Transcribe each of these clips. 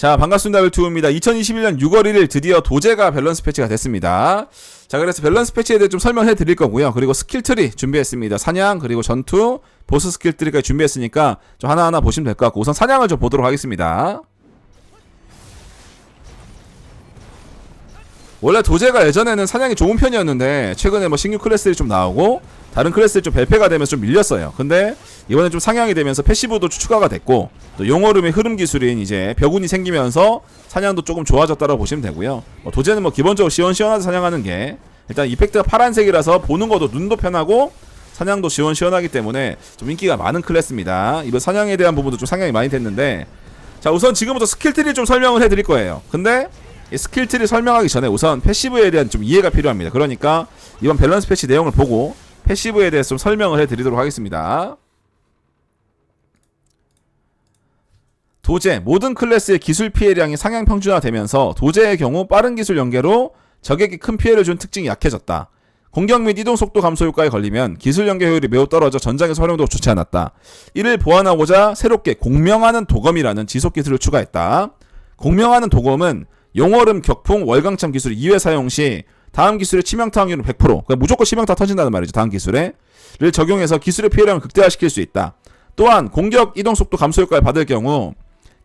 자, 반갑습니다. 벨투입니다. 2021년 6월 1일 드디어 도제가 밸런스 패치가 됐습니다. 자, 그래서 밸런스 패치에 대해 좀 설명해 드릴 거고요. 그리고 스킬 트리 준비했습니다. 사냥, 그리고 전투, 보스 스킬 트리까지 준비했으니까 좀 하나하나 보시면 될 것 같고 우선 사냥을 좀 보도록 하겠습니다. 원래 도제가 예전에는 사냥이 좋은 편이었는데 최근에 뭐 신규 클래스들이 좀 나오고 다른 클래스들이 좀 배패가 되면서 좀 밀렸어요. 근데 이번에 좀 상향이 되면서 패시브도 추가가 됐고 또 용어름의 흐름 기술인 이제 벽운이 생기면서 사냥도 조금 좋아졌다고 보시면 되고요. 뭐 도제는 뭐 기본적으로 시원시원하게 사냥하는 게 일단 이펙트가 파란색이라서 보는 것도 눈도 편하고 사냥도 시원시원하기 때문에 좀 인기가 많은 클래스입니다. 이번 사냥에 대한 부분도 좀 상향이 많이 됐는데 자 우선 지금부터 스킬트리 좀 설명을 해드릴 거예요. 근데 이 스킬트리 설명하기 전에 우선 패시브에 대한 좀 이해가 필요합니다. 그러니까 이번 밸런스 패치 내용을 보고 패시브에 대해서 좀 설명을 해드리도록 하겠습니다. 도제 모든 클래스의 기술 피해량이 상향 평준화되면서 도제의 경우 빠른 기술 연계로 적에게 큰 피해를 준 특징이 약해졌다. 공격 및 이동 속도 감소 효과에 걸리면 기술 연계 효율이 매우 떨어져 전장에서 활용도가 좋지 않았다. 이를 보완하고자 새롭게 공명하는 도검이라는 지속 기술을 추가했다. 공명하는 도검은 용얼음 격풍 월광참 기술 2회 사용 시 다음 기술의 치명타 확률은 100% 그러니까 무조건 치명타 터진다는 말이죠. 다음 기술에 를 적용해서 기술의 피해량을 극대화시킬 수 있다. 또한 공격 이동 속도 감소 효과를 받을 경우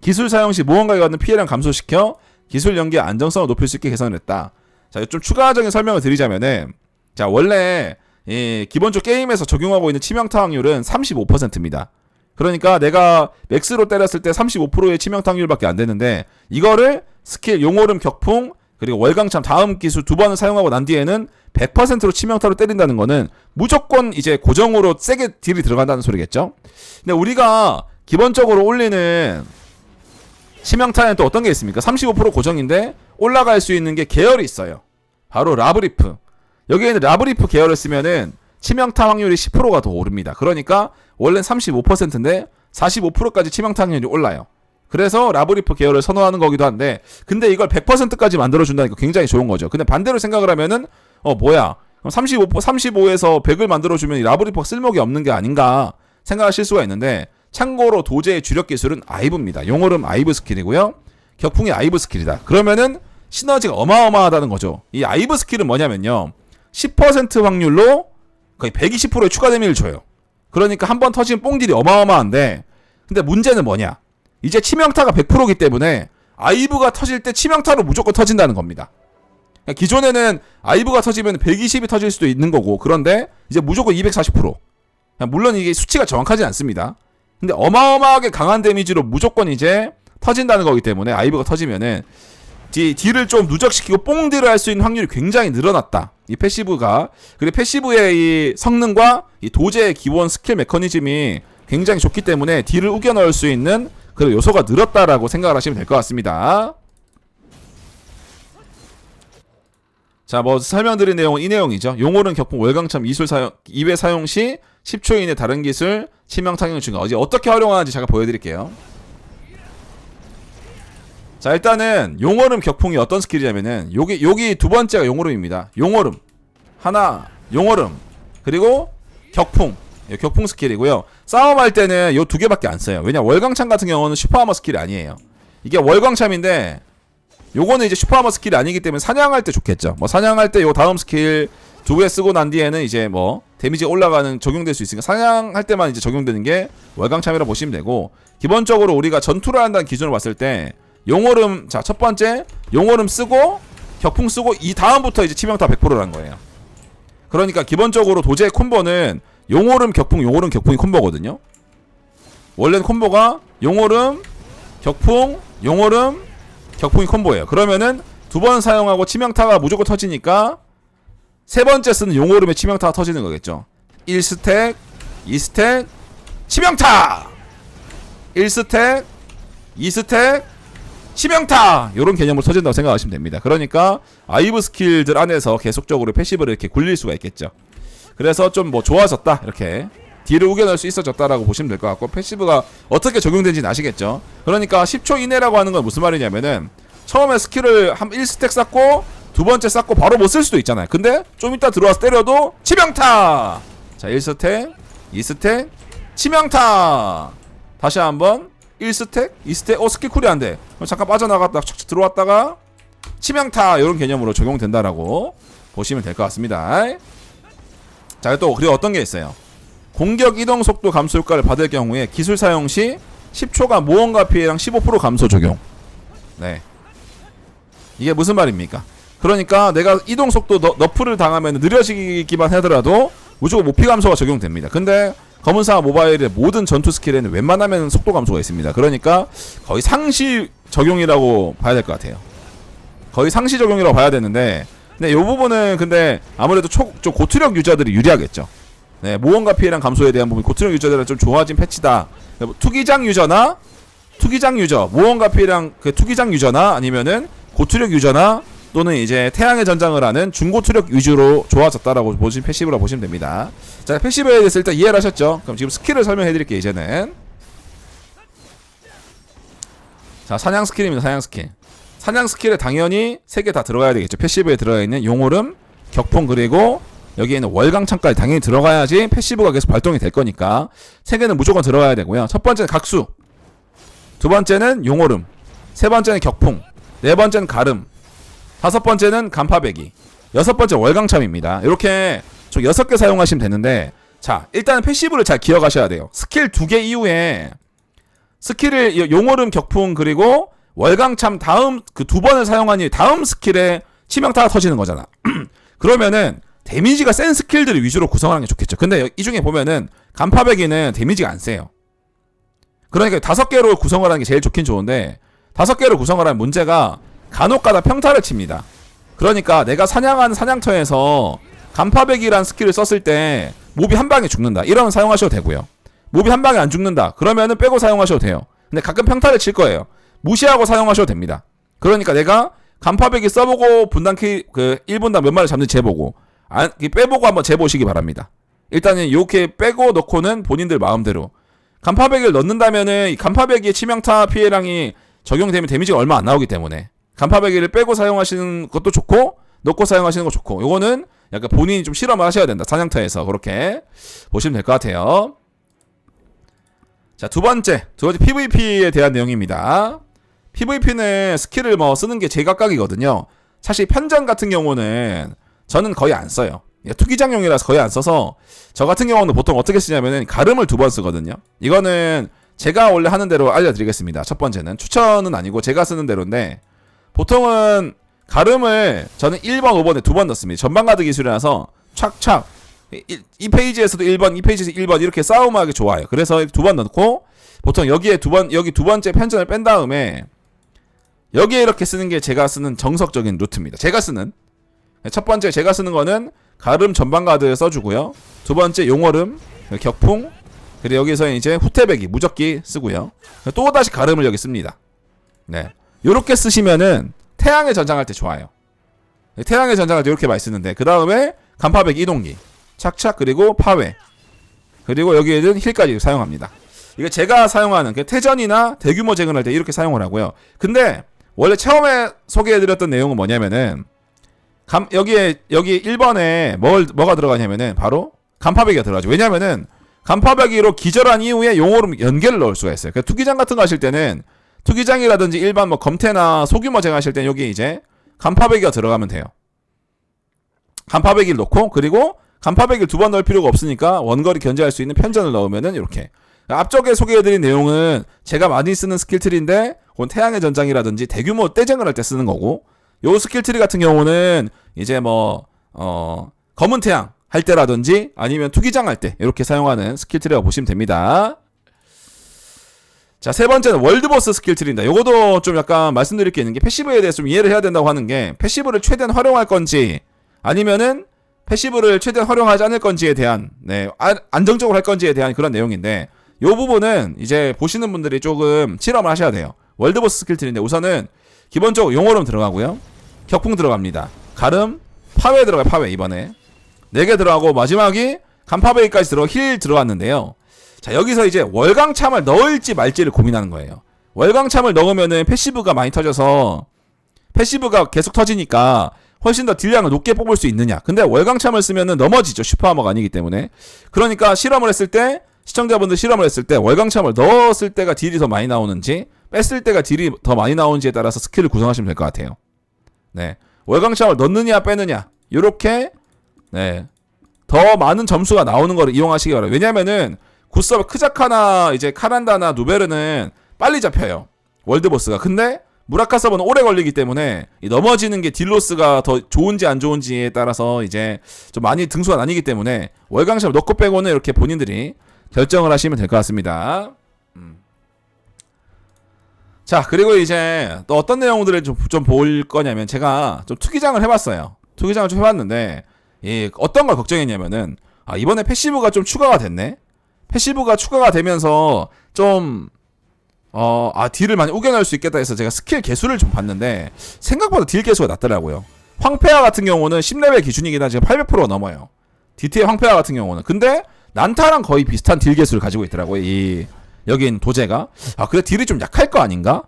기술 사용 시 무언가에 받는 피해량 감소시켜 기술 연계 안정성을 높일 수 있게 개선을 했다. 자, 좀 추가적인 설명을 드리자면은 자, 원래 이 기본적 게임에서 적용하고 있는 치명타 확률은 35%입니다. 그러니까 내가 맥스로 때렸을 때 35%의 치명타 확률밖에 안 되는데 이거를 스킬 용오름 격풍 그리고 월광참 다음 기술 두 번을 사용하고 난 뒤에는 100%로 치명타로 때린다는 거는 무조건 이제 고정으로 세게 딜이 들어간다는 소리겠죠. 근데 우리가 기본적으로 올리는 치명타에는 또 어떤 게 있습니까? 35% 고정인데 올라갈 수 있는 게 계열이 있어요. 바로 라브리프. 여기에는 라브리프 계열을 쓰면은 치명타 확률이 10%가 더 오릅니다. 그러니까 원래는 35%인데 45%까지 치명타 확률이 올라요. 그래서 라브리프 계열을 선호하는 거기도 한데 근데 이걸 100%까지 만들어 준다니까 굉장히 좋은 거죠. 근데 반대로 생각을 하면은 어 뭐야? 그럼 35 35에서 100을 만들어 주면 라브리프가 쓸모가 없는 게 아닌가 생각하실 수가 있는데 참고로 도제의 주력 기술은 아이브입니다. 용어름 아이브 스킬이고요. 격풍이 아이브 스킬이다. 그러면은 시너지가 어마어마하다는 거죠. 이 아이브 스킬은 뭐냐면요. 10% 확률로 거의 120%의 추가 데미를 줘요. 그러니까 한 번 터지면 뽕딜이 어마어마한데 근데 문제는 뭐냐? 이제 치명타가 100%이기 때문에 아이브가 터질 때 치명타로 무조건 터진다는 겁니다. 그러니까 기존에는 아이브가 터지면 120이 터질 수도 있는 거고 그런데 이제 무조건 240%. 물론 이게 수치가 정확하지 않습니다. 근데 어마어마하게 강한 데미지로 무조건 이제 터진다는 거기 때문에 아이브가 터지면은 디, 딜을 좀 누적시키고 뽕딜을 할 수 있는 확률이 굉장히 늘어났다. 이 패시브가 그리고 패시브의 이 성능과 이 도제의 기본 스킬 메커니즘이 굉장히 좋기 때문에 딜을 우겨 넣을 수 있는 그런 요소가 늘었다라고 생각을 하시면 될 것 같습니다. 자, 뭐 설명드린 내용은 이 내용이죠. 용어는 격풍 월광참 이술 사용 2회 사용 시 10초 이내 다른 기술 치명 타격 증가. 어제 어떻게 활용하는지 제가 보여드릴게요. 자, 일단은 용어름 격풍이 어떤 스킬이냐면은 여기 여기 두 번째가 용어름입니다. 용어름 하나 용어름 그리고 격풍 예, 격풍 스킬이고요. 싸움할 때는 요 두 개밖에 안 써요. 왜냐 월광참 같은 경우는 슈퍼하머 스킬이 아니에요. 이게 월광참인데 요거는 이제 슈퍼하머 스킬이 아니기 때문에 사냥할 때 좋겠죠. 뭐 사냥할 때 요 다음 스킬 두 개 쓰고 난 뒤에는 이제 뭐 데미지 올라가는 적용될 수 있으니까 사냥할 때만 이제 적용되는 게 월광참이라 고 보시면 되고 기본적으로 우리가 전투를 한다는 기준으로 봤을 때 용어름 자 첫 번째 용어름 쓰고 격풍 쓰고 이 다음부터 이제 치명타 100%라는 거예요. 그러니까 기본적으로 도제 콤보는 용오름 격풍 용오름 격풍이 콤보거든요. 원래는 콤보가 용오름 격풍 용오름 격풍이 콤보예요. 그러면은 두 번 사용하고 치명타가 무조건 터지니까 세 번째 쓰는 용오름의 치명타가 터지는 거겠죠. 1스택, 2스택, 치명타! 1스택, 2스택, 치명타! 요런 개념으로 터진다고 생각하시면 됩니다. 그러니까 아이브 스킬들 안에서 계속적으로 패시브를 이렇게 굴릴 수가 있겠죠. 그래서 좀 뭐 좋아졌다 이렇게. 딜을 우겨낼 수 있어졌다라고 보시면 될 것 같고 패시브가 어떻게 적용되는지는 아시겠죠? 그러니까 10초 이내라고 하는 건 무슨 말이냐면은 처음에 스킬을 한 1스택 쌓고 두 번째 쌓고 바로 못 쓸 수도 있잖아요. 근데 좀 이따 들어와서 때려도 치명타! 자 1스택 2스택 치명타! 다시 한번 1스택? 2스택? 어 스킬 쿨이 안돼 잠깐 빠져나갔다 착착 들어왔다가 치명타! 이런 개념으로 적용된다라고 보시면 될 것 같습니다 자 또 그리고 어떤 게 있어요 공격 이동 속도 감소 효과를 받을 경우에 기술 사용 시 10초간 모험가 피해량 15% 감소 적용 네 이게 무슨 말입니까 그러니까 내가 이동 속도 너, 너프를 당하면 느려지기만 하더라도 무조건 모피 감소가 적용됩니다. 근데 검은사 모바일의 모든 전투 스킬에는 웬만하면 속도 감소가 있습니다. 그러니까 거의 상시 적용이라고 봐야 될 것 같아요. 거의 상시 적용이라고 봐야 되는데 근데 이 부분은 근데 아무래도 초, 좀 고투력 유저들이 유리하겠죠. 네, 모험가 피해량 감소에 대한 부분 고투력 유저들은 좀 좋아진 패치다. 투기장 유저나 투기장 유저, 모험가 피해량 그 투기장 유저나 아니면은 고투력 유저나 또는 이제 태양의 전장을 하는 중고투력 위주로 좋아졌다라고 보신 패시브라 보시면 됩니다. 자, 패시브에 대해서 일단 이해를 하셨죠? 그럼 지금 스킬을 설명해 드릴게요, 이제는. 자, 사냥 스킬입니다, 사냥 스킬. 사냥 스킬에 당연히 세 개 다 들어가야 되겠죠. 패시브에 들어가 있는 용오름, 격풍 그리고 여기에 있는 월광창까지 당연히 들어가야지 패시브가 계속 발동이 될 거니까 세 개는 무조건 들어가야 되고요. 첫 번째는 각수, 두 번째는 용오름, 세 번째는 격풍, 네 번째는 가름, 다섯 번째는 간파배기, 여섯 번째 월광참입니다. 이렇게 총 여섯 개 사용하시면 되는데 자 일단은 패시브를 잘 기억하셔야 돼요. 스킬 두 개 이후에 스킬을 용오름 격풍 그리고 월광참 다음 그 두 번을 사용하니 다음 스킬에 치명타가 터지는 거잖아. 그러면은 데미지가 센 스킬들을 위주로 구성하는 게 좋겠죠. 근데 이 중에 보면은 간파배기는 데미지가 안 세요. 그러니까 다섯 개로 구성을 하는 게 제일 좋긴 좋은데 다섯 개로 구성을 하는 문제가 간혹가다 평타를 칩니다. 그러니까 내가 사냥하는 사냥터에서 간파백이란 스킬을 썼을 때 몹이 한 방에 죽는다. 이러면 사용하셔도 되고요. 몹이 한 방에 안 죽는다. 그러면은 빼고 사용하셔도 돼요. 근데 가끔 평타를 칠 거예요. 무시하고 사용하셔도 됩니다. 그러니까 내가 간파백이 써보고 분단키 그 1분당 몇 마리 잡는지 재보고 안, 빼보고 한번 재보시기 바랍니다. 일단은 이렇게 빼고 넣고는 본인들 마음대로 간파백을 넣는다면은 이 간파백의 치명타 피해량이 적용되면 데미지가 얼마 안 나오기 때문에 간파배기를 빼고 사용하시는 것도 좋고 넣고 사용하시는 거 좋고 요거는 약간 본인이 좀 실험을 하셔야 된다 사냥터에서 그렇게 보시면 될 것 같아요 자 두 번째 두 번째 PVP에 대한 내용입니다 PVP는 스킬을 뭐 쓰는 게 제각각이거든요. 사실 편전 같은 경우는 저는 거의 안 써요. 투기장용이라서 거의 안 써서 저 같은 경우는 보통 어떻게 쓰냐면은 가름을 두 번 쓰거든요. 이거는 제가 원래 하는 대로 알려드리겠습니다. 첫 번째는. 추천은 아니고 제가 쓰는 대로인데 보통은 가름을 저는 1번, 5번에 두 번 넣습니다. 전방 가드 기술이라서 착착 이, 이, 페이지에서도 1번, 이 페이지에서 1번 이렇게 싸움하기 좋아요. 그래서 두 번 넣고 보통 여기에 두 번, 여기 두 번째 편전을 뺀 다음에 여기에 이렇게 쓰는 게 제가 쓰는 정석적인 루트입니다. 제가 쓰는 첫 번째 제가 쓰는 거는 가름 전방 가드 써주고요. 두 번째 용어름, 격풍, 그리고 여기서 이제 후퇴배기, 무적기 쓰고요. 또 다시 가름을 여기 씁니다. 네. 요렇게 쓰시면은 태양의 전장할 때 좋아요. 태양의 전장할 때 이렇게 많이 쓰는데 그 다음에 간파백 이동기 착착 그리고 파괴 그리고 여기에는 힐까지 사용합니다. 이게 제가 사용하는 그 태전이나 대규모 재건할 때 이렇게 사용을 하고요. 근데 원래 처음에 소개해드렸던 내용은 뭐냐면은 감, 여기에 여기 1번에 뭘 뭐가 들어가냐면은 바로 간파백이가 들어가죠. 왜냐면은 간파백이로 기절한 이후에 용어로 연계를 넣을 수가 있어요. 그 투기장 같은 거 하실 때는 투기장이라든지 일반 뭐 검태나 소규모 쟁하실 때 여기 이제 간파배기가 들어가면 돼요. 간파배기를 넣고 그리고 간파배기를 두 번 넣을 필요가 없으니까 원거리 견제할 수 있는 편전을 넣으면은 이렇게 앞쪽에 소개해드린 내용은 제가 많이 쓰는 스킬트리인데 그건 태양의 전장이라든지 대규모 떼쟁을 할 때 쓰는 거고 요 스킬트리 같은 경우는 이제 뭐 어, 검은 태양 할 때라든지 아니면 투기장 할 때 이렇게 사용하는 스킬트리라고 보시면 됩니다. 자, 세 번째는 월드버스 스킬 트리입니다. 요것도 좀 약간 말씀드릴 게 있는 게 패시브에 대해서 좀 이해를 해야 된다고 하는 게 패시브를 최대한 활용할 건지 아니면은 패시브를 최대한 활용하지 않을 건지에 대한 네, 아, 안정적으로 할 건지에 대한 그런 내용인데 요 부분은 이제 보시는 분들이 조금 실험을 하셔야 돼요. 월드버스 스킬 트리인데 우선은 기본적으로 용어름 들어가고요. 격풍 들어갑니다. 가름, 파괴 들어가요. 파괴 이번에. 4개 들어가고 마지막이 간파베이까지 들어 힐 들어갔는데요. 자, 여기서 이제 월광참을 넣을지 말지를 고민하는 거예요. 월광참을 넣으면은 패시브가 많이 터져서 패시브가 계속 터지니까 훨씬 더 딜량을 높게 뽑을 수 있느냐. 근데 월광참을 쓰면은 넘어지죠. 슈퍼하머가 아니기 때문에. 그러니까 실험을 했을 때 시청자분들 실험을 했을 때 월광참을 넣었을 때가 딜이 더 많이 나오는지 뺐을 때가 딜이 더 많이 나오는지에 따라서 스킬을 구성하시면 될 것 같아요. 네. 월광참을 넣느냐 빼느냐 요렇게 네. 더 많은 점수가 나오는 거를 이용하시기 바랍니다. 왜냐면은 굿서브 크자카나 이제 카란다나 누베르는 빨리 잡혀요. 월드보스가. 근데 무라카 서버는 오래 걸리기 때문에 이 넘어지는 게 딜로스가 더 좋은지 안 좋은지에 따라서 이제 좀 많이 등수가 나뉘기 때문에 월광샵 넣고 빼고는 이렇게 본인들이 결정을 하시면 될 것 같습니다. 음. 자 그리고 이제 또 어떤 내용들을 좀볼 거냐면 제가 좀 투기장을 해봤어요. 투기장을 좀 해봤는데 이 어떤 걸 걱정했냐면은 아 이번에 패시브가 좀 추가가 됐네. 패시브가 추가가 되면서 좀 어, 아, 딜을 많이 우겨낼 수 있겠다 해서 제가 스킬 개수를 좀 봤는데 생각보다 딜 개수가 낮더라고요. 황폐화 같은 경우는 10레벨 기준이긴 하지만 800%가 넘어요. DT의 황폐화 같은 경우는. 근데 난타랑 거의 비슷한 딜 개수를 가지고 있더라고요. 이 여긴 도제가. 아, 그래 딜이 좀 약할 거 아닌가?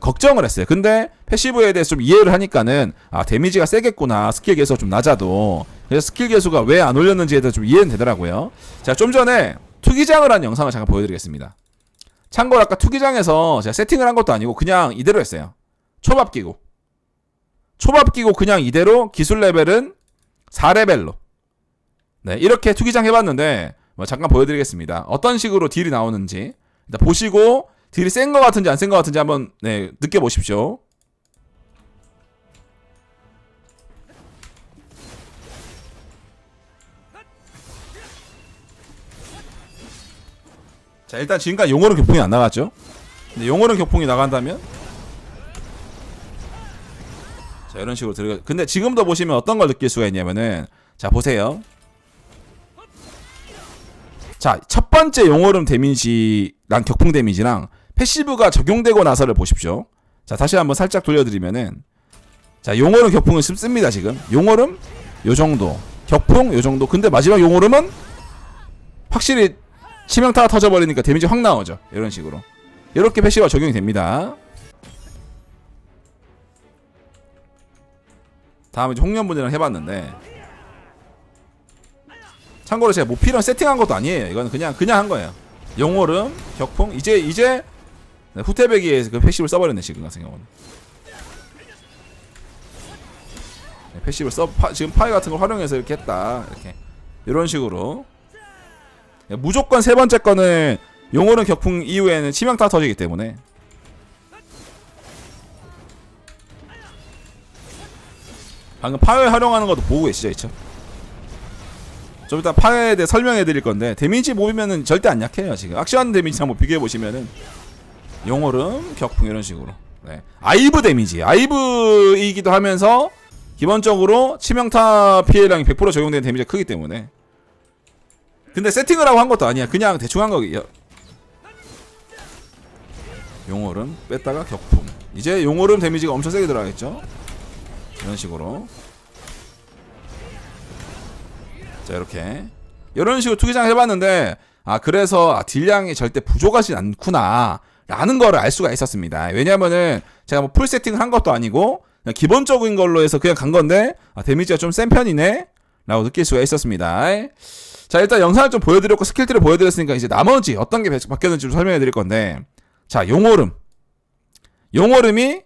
걱정을 했어요. 근데 패시브에 대해서 좀 이해를 하니까는 아, 데미지가 세겠구나. 스킬 개수가 좀 낮아도. 그래서 스킬 개수가 왜 안 올렸는지에 대해서 좀 이해는 되더라고요. 자, 좀 전에 투기장을 한 영상을 잠깐 보여드리겠습니다. 참고로 아까 투기장에서 제가 세팅을 한 것도 아니고 그냥 이대로 했어요. 초밥 끼고. 초밥 끼고 그냥 이대로 기술 레벨은 4레벨로. 네, 이렇게 투기장 해봤는데 뭐 잠깐 보여드리겠습니다. 어떤 식으로 딜이 나오는지 일단 보시고 딜이 센 것 같은지 안 센 것 같은지 한번 네, 느껴보십시오. 자 일단 지금까지 용어는 교풍이 안 나갔죠. 근데 용어는 교풍이 나간다면 자 이런 식으로 들어가. 근데 지금도 보시면 어떤 걸 느낄 수가 있냐면은 자 보세요. 자 첫 번째 용어름 데미지랑 격풍 데미지랑 패시브가 적용되고 나서를 보십시오. 자 다시 한번 살짝 돌려드리면은 자 용어름 격풍은 씁니다 지금. 용어름 요 정도. 격풍 요 정도. 근데 마지막 용어름은 확실히 치명타가 터져버리니까 데미지 확 나오죠. 이런 식으로. 이렇게 패시브가 적용이 됩니다. 다음에 홍련분이랑 해봤는데 참고로 제가 모피랑 세팅한 것도 아니에요. 이거는 그냥 그냥 한 거예요. 용오름, 격풍 이제 이제 네, 후테베기에 그 패시브를 써버렸네 지금 같은 경우는. 네, 패시브를 써 파, 지금 파이 같은 걸 활용해서 이렇게 했다 이렇게 이런 식으로 예, 무조건 세 번째 거는 용어는 격풍 이후에는 치명타 터지기 때문에 방금 파회 활용하는 것도 보고 계시죠 이쵸 좀 이따 파회에 대해 설명해 드릴 건데 데미지 모이면은 절대 안 약해요 지금 악시한 데미지 한번 비교해 보시면은 용어름 격풍 이런 식으로 네. 아이브 데미지 아이브이기도 하면서 기본적으로 치명타 피해량이 100% 적용되는 데미지가 크기 때문에 근데 세팅을 하고 한 것도 아니야. 그냥 대충 한 거예요. 용어름 뺐다가 격풍. 이제 용어름 데미지가 엄청 세게 들어가겠죠? 이런 식으로. 자 이렇게 이런 식으로 투기장 해봤는데 아 그래서 아, 딜량이 절대 부족하지 않구나 라는 거를 알 수가 있었습니다. 왜냐면은 제가 뭐 풀 세팅을 한 것도 아니고 기본적인 걸로 해서 그냥 간 건데 아, 데미지가 좀 센 편이네 라고 느낄 수가 있었습니다. 자 일단 영상을 좀 보여드렸고 스킬들을 보여드렸으니까 이제 나머지 어떤 게 바뀌었는지 좀 설명해 드릴 건데 자 용오름 용오름이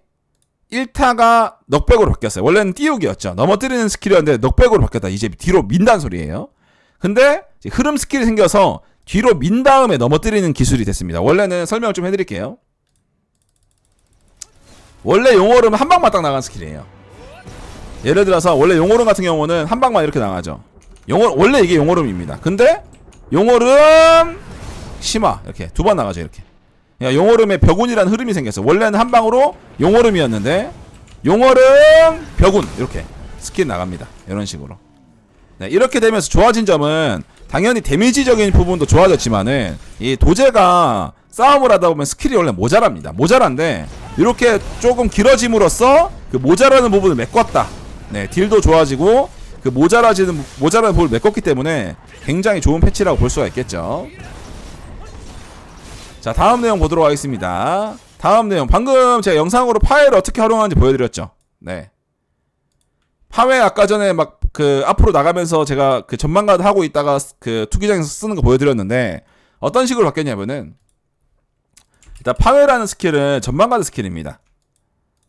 1타가 넉백으로 바뀌었어요. 원래는 띄우기였죠. 넘어뜨리는 스킬이었는데 넉백으로 바뀌었다. 이제 뒤로 민다는 소리예요. 근데 흐름 스킬이 생겨서 뒤로 민 다음에 넘어뜨리는 기술이 됐습니다. 원래는 설명을 좀 해드릴게요. 원래 용오름은 한 방만 딱 나간 스킬이에요. 예를 들어서 원래 용오름 같은 경우는 한 방만 이렇게 나가죠. 용어 원래 이게 용오름입니다. 근데 용오름 심화. 이렇게 두 번 나가죠 이렇게. 야, 용오름의 벽운이라는 흐름이 생겼어. 원래는 한 방으로 용오름이었는데 용오름 벽운 이렇게 스킬 나갑니다. 이런 식으로. 네, 이렇게 되면서 좋아진 점은 당연히 데미지적인 부분도 좋아졌지만은 이 도제가 싸움을 하다 보면 스킬이 원래 모자랍니다. 모자란데 이렇게 조금 길어짐으로써 그 모자라는 부분을 메꿨다. 네, 딜도 좋아지고 그 모자라지는 모자라는 볼을 메꿨기 때문에 굉장히 좋은 패치라고 볼 수가 있겠죠. 자 다음 내용 보도록 하겠습니다. 다음 내용 방금 제가 영상으로 파회를 어떻게 활용하는지 보여드렸죠. 네. 파회 아까 전에 막 그 앞으로 나가면서 제가 그 전망가드 하고 있다가 그 투기장에서 쓰는 거 보여드렸는데 어떤 식으로 바뀌었냐면은 일단 파괴라는 스킬은 전방가드 스킬입니다.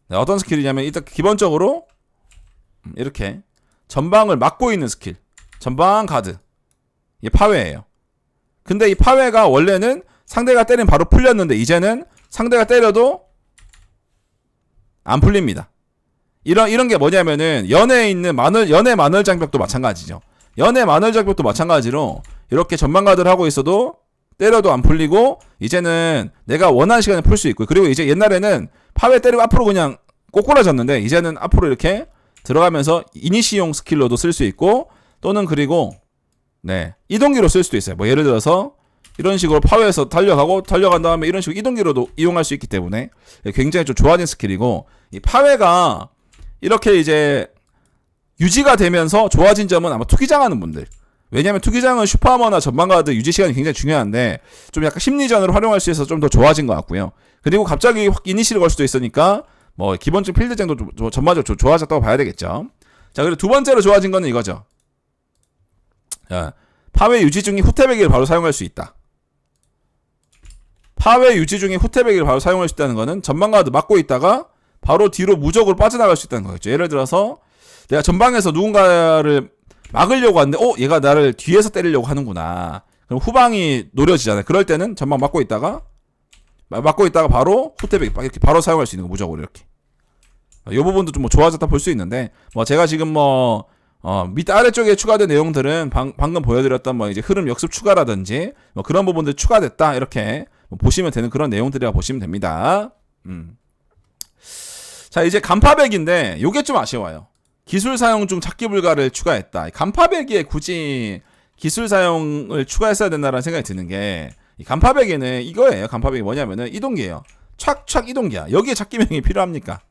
네, 어떤 스킬이냐면 일단 기본적으로 음, 이렇게 전방을 막고 있는 스킬 전방 가드 이게 파괴예요. 근데 이 파괴가 원래는 상대가 때리면 바로 풀렸는데 이제는 상대가 때려도 안 풀립니다. 이런 이런 게 뭐냐면은 연애에 있는 마늘 연애 마늘 장벽도 마찬가지죠. 연애 마늘 장벽도 마찬가지로 이렇게 가드를 하고 있어도 때려도 안 풀리고 이제는 내가 원하는 시간에 풀 수 있고 그리고 이제 옛날에는 파괴 때리고 앞으로 그냥 꼬꾸라졌는데 이제는 앞으로 이렇게 들어가면서 이니시용 스킬로도 쓸 수 있고 또는 그리고 네 이동기로 쓸 수도 있어요. 뭐 예를 들어서 이런 식으로 파워에서 달려가고 달려간 다음에 이런 식으로 이동기로도 이용할 수 있기 때문에 굉장히 좀 좋아진 스킬이고 이 파괴가 이렇게 이제 유지가 되면서 좋아진 점은 아마 투기장 하는 분들. 왜냐하면 투기장은 슈퍼하머나 전방가드 유지 시간이 굉장히 중요한데 좀 약간 심리전으로 활용할 수 있어서 좀 더 좋아진 것 같고요. 그리고 갑자기 확 이니시를 걸 수도 있으니까 뭐 기본적인 필드쟁도 전반적으로 좀 좋아졌다고 봐야 되겠죠. 자 그리고 두 번째로 좋아진 거는 이거죠. 자, 파괴 유지 중인 후퇴배기를 바로 사용할 수 있다 파괴 유지 중인 후퇴배기를 바로 사용할 수 있다는 거는 전방가드 막고 있다가 바로 뒤로 무적으로 빠져나갈 수 있다는 거겠죠. 예를 들어서 내가 전방에서 누군가를 막으려고 하는데, 어, 얘가 나를 뒤에서 때리려고 하는구나. 그럼 후방이 노려지잖아요. 그럴 때는 전방 막고 있다가 마- 막고 있다가 바로 후퇴배기 이렇게 바로 사용할 수 있는 거 무적으로 이렇게. 이 부분도 좀 뭐 좋아졌다 볼 수 있는데, 뭐 제가 지금 뭐 어, 밑 아래쪽에 추가된 내용들은 방, 방금 보여드렸던 뭐 이제 흐름 역습 추가라든지 뭐 그런 부분들 추가됐다 이렇게 뭐 보시면 되는 그런 내용들이라 보시면 됩니다. 음. 자 이제 간파백인데 요게 좀 아쉬워요. 기술 사용 중 찾기 불가를 추가했다. 간파백에 굳이 기술 사용을 추가했어야 된다라는 생각이 드는 게이 간파백에는 이거예요. 간파백이 뭐냐면은 이동기예요. 촥촥 이동기야. 여기에 찾기 명이 필요합니까?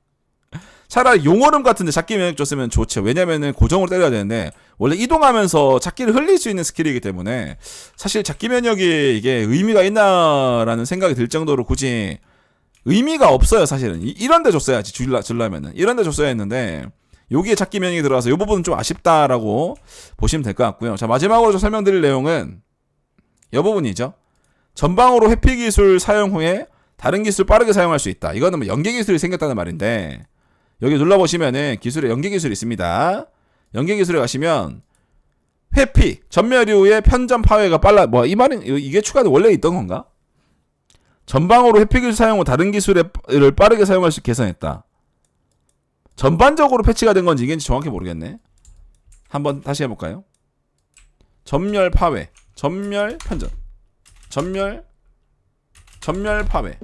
차라리 용어름 같은데 찾기 면역 줬으면 좋죠. 왜냐면은 고정으로 때려야 되는데 원래 이동하면서 찾기를 흘릴 수 있는 스킬이기 때문에 사실 찾기 면역이 이게 의미가 있나라는 생각이 들 정도로 굳이 의미가 없어요. 사실은 이, 이런 데 줬어야지 줄라 줄라면은 이런 데 줬어야 했는데 여기에 찾기 면역이 들어가서 이 부분은 좀 아쉽다라고 보시면 될 것 같고요. 자 마지막으로 좀 설명드릴 내용은 이 부분이죠. 전방으로 회피 기술 사용 후에 다른 기술 빠르게 사용할 수 있다. 이거는 뭐 연계 기술이 생겼다는 말인데 여기 눌러보시면은 기술에 연계 기술이 있습니다. 연계 기술에 가시면 회피 전멸 이후에 편전 파괴가 빨라 뭐 이 말은 이- 이게 추가돼 원래 있던 건가? 전방으로 회피 기술 사용 후 다른 기술을 빠르게 사용할 수 있게 개선했다. 전반적으로 패치가 된 건지 이게인지 정확히 모르겠네. 한번 다시 해볼까요? 전멸 파괴, 전멸 편전, 전멸, 전멸 파괴,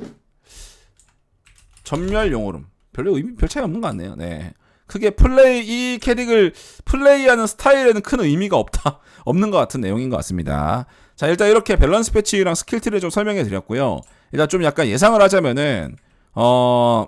전멸 용오름. 별로 의미 별 차이 없는 것 같네요. 네. 크게 플레이 이 캐릭을 플레이하는 스타일에는 큰 의미가 없다 없는 것 같은 내용인 것 같습니다. 자 일단 이렇게 밸런스 패치랑 스킬트를 좀 설명해 드렸고요. 일단 좀 약간 예상을 하자면은 어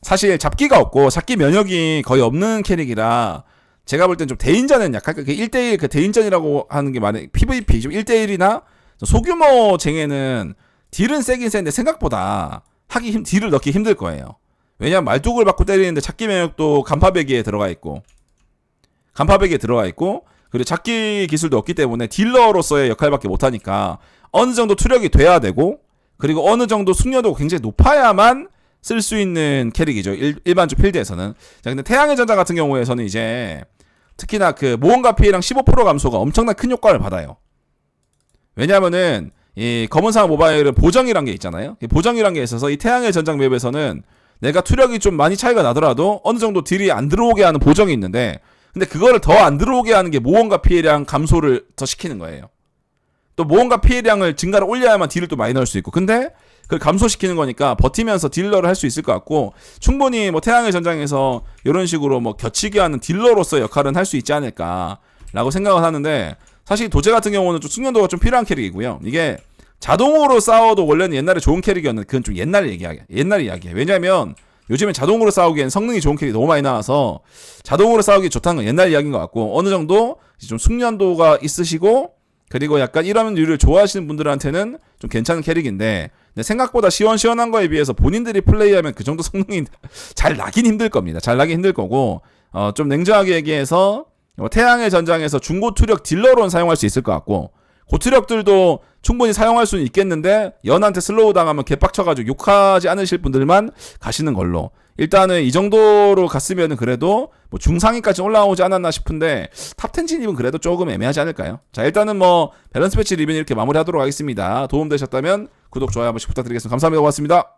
사실 잡기가 없고 잡기 면역이 거의 없는 캐릭이라 제가 볼 땐 좀 대인전엔 약간 그 1대1 그 대인전이라고 하는 게 많은 PVP 좀 1대1이나 소규모 쟁에는 딜은 세긴 센데 생각보다 하기 힘 딜을 넣기 힘들 거예요. 왜냐면 말뚝을 받고 때리는데 찾기 면역도 간파배기에 들어가 있고 간파배기에 들어가 있고 그리고 찾기 기술도 없기 때문에 딜러로서의 역할밖에 못 하니까 어느 정도 투력이 돼야 되고 그리고 어느 정도 숙련도가 굉장히 높아야만 쓸 수 있는 캐릭이죠. 일, 일반적 필드에서는. 자, 근데 태양의 전자 같은 경우에서는 이제 특히나 그 모험가 피해량 15% 감소가 엄청난 큰 효과를 받아요. 왜냐면은 이 검은상 모바일은 보정이란 게 있잖아요. 이 보정이란 게 있어서 이 태양의 전장 맵에서는 내가 투력이 좀 많이 차이가 나더라도 어느 정도 딜이 안 들어오게 하는 보정이 있는데 근데 그거를 더 안 들어오게 하는 게 모험가 피해량 감소를 더 시키는 거예요. 또 모험가 피해량을 증가를 올려야만 딜을 또 많이 넣을 수 있고 근데 그걸 감소시키는 거니까 버티면서 딜러를 할 수 있을 것 같고 충분히 뭐 태양의 전장에서 이런 식으로 뭐 겹치게 하는 딜러로서 역할은 할 수 있지 않을까라고 생각을 하는데 사실 도제 같은 경우는 좀 숙련도가 좀 필요한 캐릭이고요. 이게 자동으로 싸워도 원래는 옛날에 좋은 캐릭이었는데 그건 좀 옛날 얘기야. 옛날 이야기야. 왜냐면 요즘에 자동으로 싸우기엔 성능이 좋은 캐릭이 너무 많이 나와서 자동으로 싸우기 좋다는 건 옛날 이야기인 것 같고 어느 정도 좀 숙련도가 있으시고 그리고 약간 이런 류를 좋아하시는 분들한테는 좀 괜찮은 캐릭인데 생각보다 시원시원한 거에 비해서 본인들이 플레이하면 그 정도 성능이 잘 나긴 힘들 겁니다. 잘 나긴 힘들 거고 어, 좀 냉정하게 얘기해서 뭐 태양의 전장에서 중고 투력 딜러로는 사용할 수 있을 것 같고 고투력들도 충분히 사용할 수는 있겠는데 연한테 슬로우 당하면 개빡쳐가지고 욕하지 않으실 분들만 가시는 걸로 일단은 이 정도로 갔으면 그래도 뭐 중상위까지 올라오지 않았나 싶은데 탑10 진입은 그래도 조금 애매하지 않을까요? 자 일단은 뭐 밸런스 패치 리뷰는 이렇게 마무리하도록 하겠습니다. 도움 되셨다면 구독 좋아요 한 번씩 부탁드리겠습니다. 감사합니다. 고맙습니다.